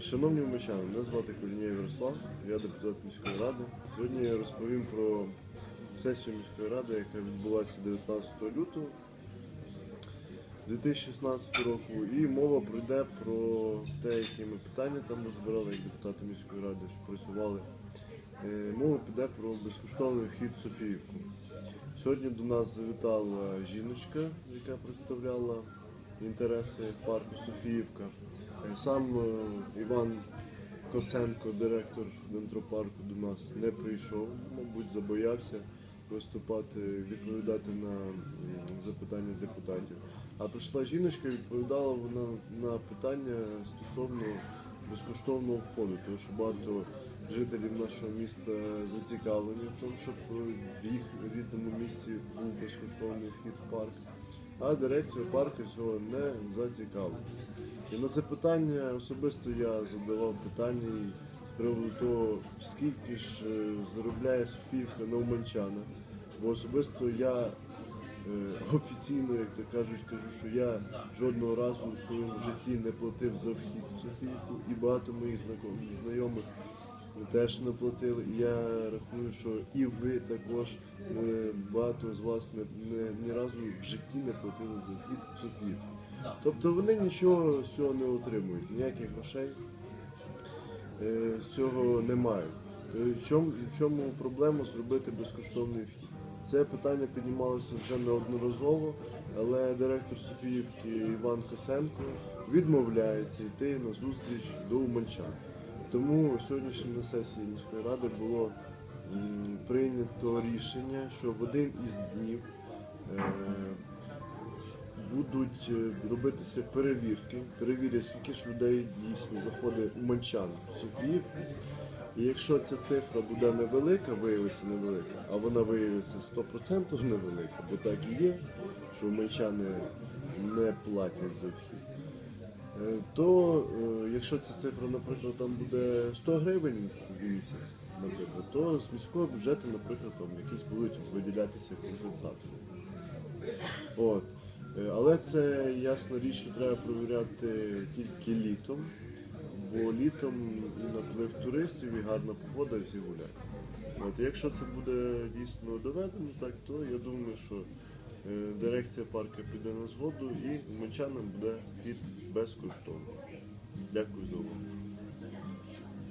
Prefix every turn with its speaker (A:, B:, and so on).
A: Шановні вмичани, мене звати Колінєв Ярослав, я депутат міської ради. Сьогодні я розповім про сесію міської ради, яка відбулася 19 лютого 2016 року. І мова пройде про те, які ми питання там розбирали як депутати міської ради, що працювали. Е, Мова піде про безкоштовний вхід в Софіївку. Сьогодні до нас завітала жіночка, яка представляла інтереси парку Софіївка. Е, Сам е, Іван Косенко, директор дендропарку, до нас не прийшов, мабуть, забоявся виступати, відповідати на запитання депутатів. А прийшла жіночка, відповідала вона на питання стосовно безкоштовного входу, тому що багато жителів нашого міста зацікавлені в тому, щоб в їх рідному місті був безкоштовний вхід в парк. А дирекція парку цього не зацікавлена. І на запитання особисто я задавав питання з приводу того, скільки ж е, заробляє Софіївка на Уманчана. Бо особисто я е, офіційно, як то кажуть, кажу, що я жодного разу у своєму житті не платив за вхід в Софіївку, і багато моїх знайомих теж не платили. І я рахую, що і ви також е, багато з вас не, не, ні разу в житті не платили за вхід в Софіївку. Тобто вони нічого з цього не отримують, ніяких грошей е, з цього немає. Е, В чому, в чому проблема зробити безкоштовний вхід? Це питання піднімалося вже неодноразово, але директор Софіївки Іван Косенко відмовляється йти на зустріч до Уманчан. Тому сьогоднішньо на сесії міської ради було прийнято рішення, що в один із днів е, будуть е, робитися перевірки, перевірять, скільки ж людей дійсно заходить у Манчан в Софіївку. І якщо ця цифра буде невелика, виявиться невелика, а вона виявиться 100% невелика, бо так і є, що манчани не платять за вхід. Е, То е, якщо ця цифра, наприклад, там буде 100 гривень в місяць, наприклад, то з міського бюджету, наприклад, там якісь будуть виділятися компенсатори. От. Е, Але це ясна річ, що треба провіряти тільки літом, бо літом і наплив туристів, і гарна погода, і всі гуляють. От. Якщо це буде дійсно доведено, так, то я думаю, що дирекція парку піде на згоду і мечанам буде вхід безкоштовно. Дякую за увагу.